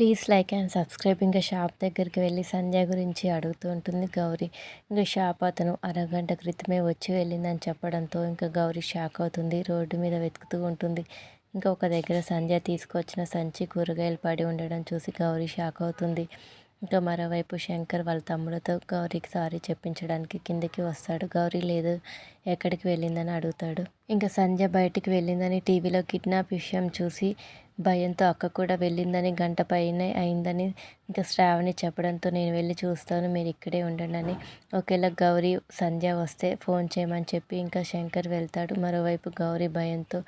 Please like and subscribe. ఇంకా shop దగ్గరికి వెళ్ళి సంధ్య గురించి అడుగుతూ ఉంటుంది. గౌరీ ఇంకా షాప్ అతను అరగంట క్రితమే వచ్చి వెళ్ళిందని చెప్పడంతో ఇంకా గౌరీ షాక్ అవుతుంది. రోడ్డు మీద వెతుకుతూ ఉంటుంది. ఇంకా ఒక దగ్గర సంధ్య తీసుకొచ్చిన సంచి కూరగాయలు పడి ఉండడం చూసి గౌరీ షాక్ అవుతుంది. ఇంకా మరోవైపు శంకర్ వాళ్ళ తమ్ముడితో గౌరీకి సారీ చెప్పించడానికి కిందకి వస్తాడు. గౌరీ లేదు ఎక్కడికి వెళ్ళిందని అడుగుతాడు. ఇంకా సంధ్య బయటికి వెళ్ళిందని టీవీలో కిడ్నాప్ విషయం చూసి భయంతో అక్క కూడా వెళ్ళిందని గంట పైనే అయిందని ఇంకా శ్రావణి చెప్పడంతో నేను వెళ్ళి చూస్తాను మీరు ఇక్కడే ఉండండి అని. ఒకవేళ గౌరీ సంధ్య వస్తే ఫోన్ చేయమని చెప్పి ఇంకా శంకర్ వెళ్తాడు. మరోవైపు గౌరీ భయంతో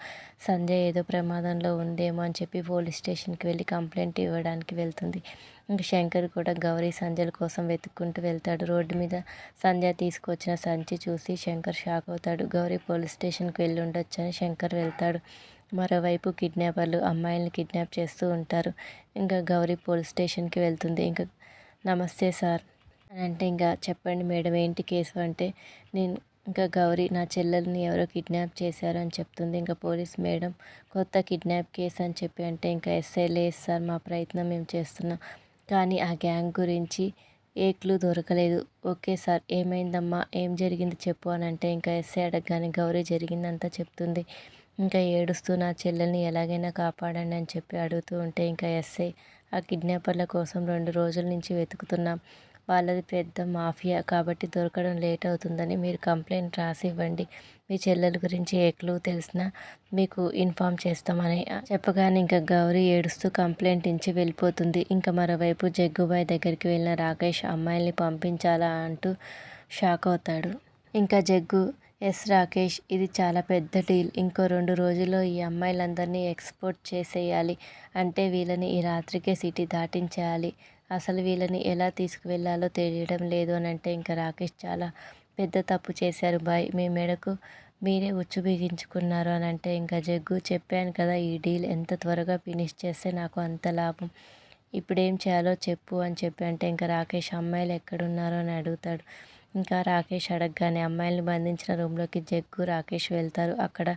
సంధ్య ఏదో ప్రమాదంలో ఉందేమో అని చెప్పి పోలీస్ స్టేషన్కి వెళ్ళి కంప్లైంట్ ఇవ్వడానికి వెళ్తుంది. ఇంకా శంకర్ కూడా గౌరీ సంధ్యల కోసం వెతుక్కుంటూ వెళ్తాడు. రోడ్డు మీద సంధ్య తీసుకొచ్చిన సంచి చూసి శంకర్ షాక్ అవుతాడు. గౌరీ పోలీస్ స్టేషన్కి వెళ్ళి ఉండొచ్చని శంకర్ వెళ్తాడు. మరోవైపు కిడ్నాపర్లు అమ్మాయిల్ని కిడ్నాప్ చేస్తూ ఉంటారు. ఇంకా గౌరీ పోలీస్ స్టేషన్కి వెళ్తుంది. ఇంకా నమస్తే సార్. అని అంటే ఇంకా చెప్పండి మేడం ఏంటి కేసు అంటే నేను ఇంకా గౌరీ నా చెల్లెల్ని ఎవరో కిడ్నాప్ చేశారు అని చెప్తుంది. ఇంకా పోలీస్ మేడం కొత్త కిడ్నాప్ కేసు అని చెప్పి అంటే ఇంకా ఎస్ఐ లేదు సార్ మా ప్రయత్నం మేము చేస్తున్నాం. కానీ ఆ గ్యాంగ్ గురించి ఏ క్లూ దొరకలేదు. ఓకే సార్ ఏమైందమ్మా? ఏం జరిగింది చెప్పు అని అంటే ఇంకా ఎస్ఐ అడగగానే గౌరీ జరిగిందంతా చెప్తుంది. ఇంకా ఏడుస్తూ నా చెల్లెల్ని ఎలాగైనా కాపాడండి అని చెప్పి అడుగుతూ ఉంటే ఇంకా ఎస్ఐ ఆ కిడ్నాపర్ల కోసం రెండు రోజుల నుంచి వెతుకుతున్నాం. వాళ్ళది పెద్ద మాఫియా కాబట్టి దొరకడం లేట్ అవుతుందని మీరు కంప్లైంట్ రాసి ఇవ్వండి మీ చెల్లెల గురించి ఏ క్లూ తెలిసినా మీకు ఇన్ఫామ్ చేస్తామని చెప్పగానే ఇంకా గౌరీ ఏడుస్తూ కంప్లైంట్ ఇచ్చి వెళ్ళిపోతుంది. ఇంకా మరోవైపు జగ్గుబాయ్ దగ్గరికి వెళ్ళిన రాకేష్ అమ్మాయిల్ని పంపించాలా? అంటూ షాక్ అవుతాడు. ఇంకా జగ్గు ఎస్ రాకేష్ ఇది చాలా పెద్ద డీల్. ఇంకో రెండు రోజుల్లో ఈ అమ్మాయిలందరినీ ఎక్స్పోర్ట్ చేసేయాలి. అంటే వీళ్ళని ఈ రాత్రికే సిటీ దాటించేయాలి. అసలు వీళ్ళని ఎలా తీసుకువెళ్ళాలో తెలియడం లేదు అని అంటే ఇంకా రాకేష్ చాలా పెద్ద తప్పు చేశారు. బాయ్ మీ మెడకు మీరే ఉచ్చు బిగించుకున్నారు అని అంటే ఇంకా జగ్గు చెప్పాను కదా ఈ డీల్ ఎంత త్వరగా ఫినిష్ చేస్తే నాకు అంత లాభం. ఇప్పుడు ఏం చేయాలో చెప్పు అని చెప్పి అంటే ఇంకా రాకేష్ అమ్మాయిలు ఎక్కడున్నారో అని అడుగుతాడు. ఇంకా రాకేష్ అడగగానే అమ్మాయిలను బంధించిన రూమ్లోకి జగ్గు రాకేష్ వెళ్తారు. అక్కడ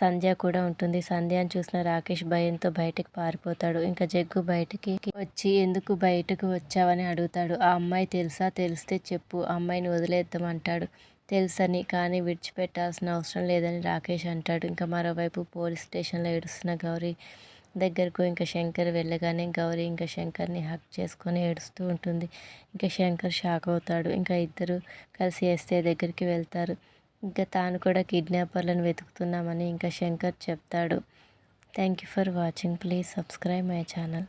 సంధ్య కూడా ఉంటుంది. సంధ్యను చూసిన రాకేష్ భయంతో బయటకు పారిపోతాడు. ఇంకా జగ్గు బయటికి వచ్చి ఎందుకు బయటకు వచ్చావని అడుగుతాడు. ఆ అమ్మాయి తెలుసా? తెలిస్తే చెప్పు. అమ్మాయిని వదిలేద్దామంటాడు. తెలుసని కానీ విడిచిపెట్టాల్సిన అవసరం లేదని రాకేష్ అంటాడు. ఇంకా మరోవైపు పోలీస్ స్టేషన్లో ఏడుస్తున్న గౌరీ దగ్గరకు ఇంకా శంకర్ వెళ్ళగానే గౌరీ ఇంకా శంకర్ని హక్ చేసుకొని ఏడుస్తూ ఉంటుంది. ఇంకా శంకర్ షాక్ అవుతాడు. ఇంకా ఇద్దరు కలిసి ఎస్తే దగ్గరికి వెళ్తారు. ఇంకా తాను కూడా కిడ్నాపర్లను వెతుకుతున్నామని ఇంకా శంకర్ చెప్తాడు. Thank you for watching please subscribe my channel